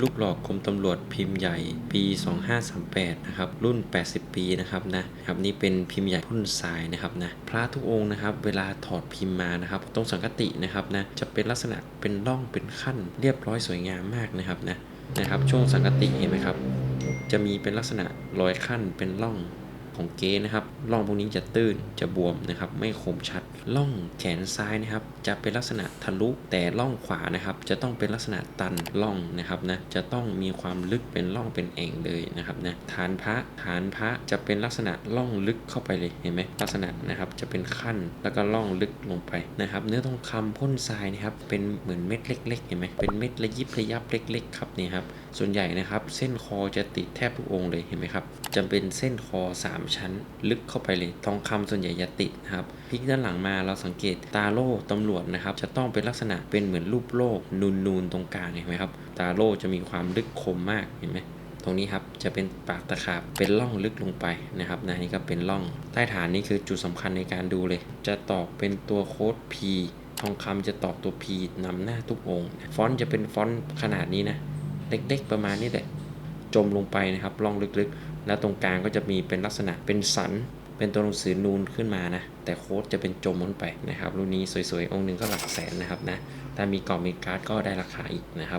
ลูกหลอกคมตำรวจพิมพ์ใหญ่ปี 2538 นะครับ รุ่น 80 ปีนะครับนะครับนี่เป็นพิมพ์ใหญ่พ่นทรายนะครับนะพระทุกองค์นะครับ เวลาถอดพิมพ์มานะครับตรงสังกตินะครับนะจะเป็นลักษณะเป็นร่องเป็นขั้นเรียบร้อยสวยงามมากนะครับนะนะครับ ช่วงสังกติเห็นไหมครับ จะมีเป็นลักษณะรอยขั้นเป็นร่อง ของเกนะครับร่องพวกนี้จะตื้นจะบวมนะครับไม่คมชัดร่องแขนซ้ายนะครับจะเป็นลักษณะทะลุแต่ร่องขวานะครับจะต้องเป็นลักษณะตันร่องนะครับนะจะต้องมีความลึกเป็นร่องเป็นแอ่งเลยนะครับนะฐานพระฐานพระจะเป็นลักษณะร่องลึกเข้าไปเลยเห็นไหมลักษณะนะครับจะเป็นขั้นแล้วก็ร่องลึกลงไปนะครับเนื้อทองคำพ่นทรายนะครับเป็นเหมือนเม็ดเล็กๆเห็นไหมเป็นเม็ดระยิบระยับเล็ก ๆ ครับนี่ครับส่วนใหญ่นะครับเส้นคอจะติดแทบทุกองค์เลยเห็นไหมครับจะเป็นเส้นคอ3ชั้น ลึกเข้าไปเลยทองคำส่วนใหญ่จะติดนะครับพลิกด้านหลังมาเราสังเกตตาโล่ตำรวจนะครับ จะต้องเป็นลักษณะเป็นเหมือนรูปโลกนูนๆตรงกลางเห็นไหมครับ ตาโล่จะมีความลึกคมมากเห็นไหมตรงนี้ครับจะเป็นปากตะขาบเป็นร่องลึกลงไปนะครับนะนี่ก็เป็นร่องใต้ฐานนี่คือจุดสำคัญในการดูเลย จะตอกเป็นตัวโค้ด P ทองคำจะตอกตัว P นำหน้าทุกองค์ ฟอนต์จะเป็นฟอนต์ขนาดนี้นะ เล็กๆประมาณนี้แหละ จมลงไปนะครับร่องลึกๆ แล้วตรงกลางก็จะมีเป็นลักษณะเป็นสัน เป็นตัวหนังสือนูนขึ้นมานะ แต่โค้ดจะเป็นจมลงไปนะครับรุ่นนี้สวยๆ องค์หนึ่งก็หลักแสนนะครับนะถ้ามีกล่องมีการ์ดก็ได้ราคาอีกนะครับ